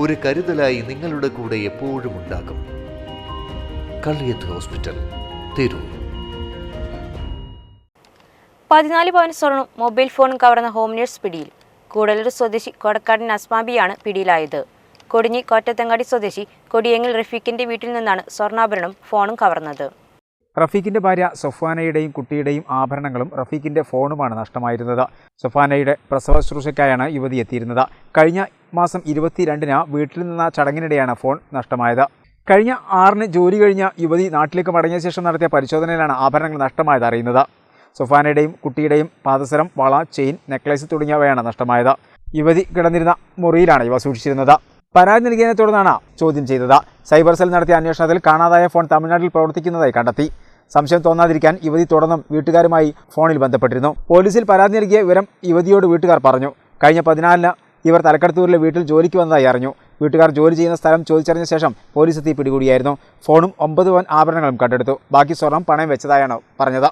ഒരു കരുതലായി നിങ്ങളുടെ കൂടെ എപ്പോഴും ഉണ്ടാകും. കള്ളിയത്ത് ഹോസ്പിറ്റൽ തിരൂർ. പതിനാല് പവൻ സ്വർണം മൊബൈൽ ഫോണും കവർന്ന ഹോം നേഴ്സ് പിടിയിൽ. കൂടലൂർ സ്വദേശി കൊടക്കാടൻ അസ്മാബിയാണ് പിടിയിലായത്. കൊടിഞ്ഞി കോറ്റത്തങ്ങാടി സ്വദേശി കൊടിയങ്ങിൽ റഫീഖിന്റെ വീട്ടിൽ നിന്നാണ് സ്വർണാഭരണം ഫോണും കവർന്നത്. റഫീഖിന്റെ ഭാര്യ സൊഫാനയുടെയും കുട്ടിയുടെയും ആഭരണങ്ങളും റഫീഖിന്റെ ഫോണുമാണ് നഷ്ടമായിരുന്നത്. സൊഫാനയുടെ പ്രസവ ശുശ്രൂഷയ്ക്കായാണ് യുവതി എത്തിയിരുന്നത്. കഴിഞ്ഞ മാസം ഇരുപത്തിരണ്ടിന് വീട്ടിൽ നിന്ന ചടങ്ങിനിടെയാണ് ഫോൺ നഷ്ടമായത്. കഴിഞ്ഞ ആറിന് ജോലി കഴിഞ്ഞ യുവതി നാട്ടിലേക്ക് മടങ്ങിയ ശേഷം നടത്തിയ പരിശോധനയിലാണ് ആഭരണങ്ങൾ നഷ്ടമായത് അറിയുന്നത്. സൊഫാനയുടെയും കുട്ടിയുടെയും പാദസരം വള ചെയിൻ നെക്ലേസ് തുടങ്ങിയവയാണ് നഷ്ടമായത്. യുവതി കിടന്നിരുന്ന മുറിയിലാണ് ഇവ സൂക്ഷിച്ചിരുന്നത്. പരാതി നൽകിയതിനെ തുടർന്നാണ് ചോദ്യം ചെയ്തത്. സൈബർ സെൽ നടത്തിയ അന്വേഷണത്തിൽ കാണാതായ ഫോൺ തമിഴ്നാട്ടിൽ പ്രവർത്തിക്കുന്നതായി കണ്ടെത്തി. സംശയം തോന്നാതിരിക്കാൻ യുവതി തുടർന്നും വീട്ടുകാരുമായി ഫോണിൽ ബന്ധപ്പെട്ടിരുന്നു. പോലീസിൽ പരാതി നൽകിയ വിവരം യുവതിയോട് വീട്ടുകാർ പറഞ്ഞു. കഴിഞ്ഞ പതിനാലിന് ഇവർ തലക്കടത്തൂരിലെ വീട്ടിൽ ജോലിക്ക് വന്നതായി അറിഞ്ഞു. വീട്ടുകാർ ജോലി ചെയ്യുന്ന സ്ഥലം ചോദിച്ചറിഞ്ഞ ശേഷം പോലീസ് എത്തി പിടികൂടിയായിരുന്നു ഫോണും ഒമ്പത് വൻ ആഭരണങ്ങളും കണ്ടെടുത്തു. ബാക്കി സ്വർണം പണയം വെച്ചതായാണ് പറഞ്ഞത്.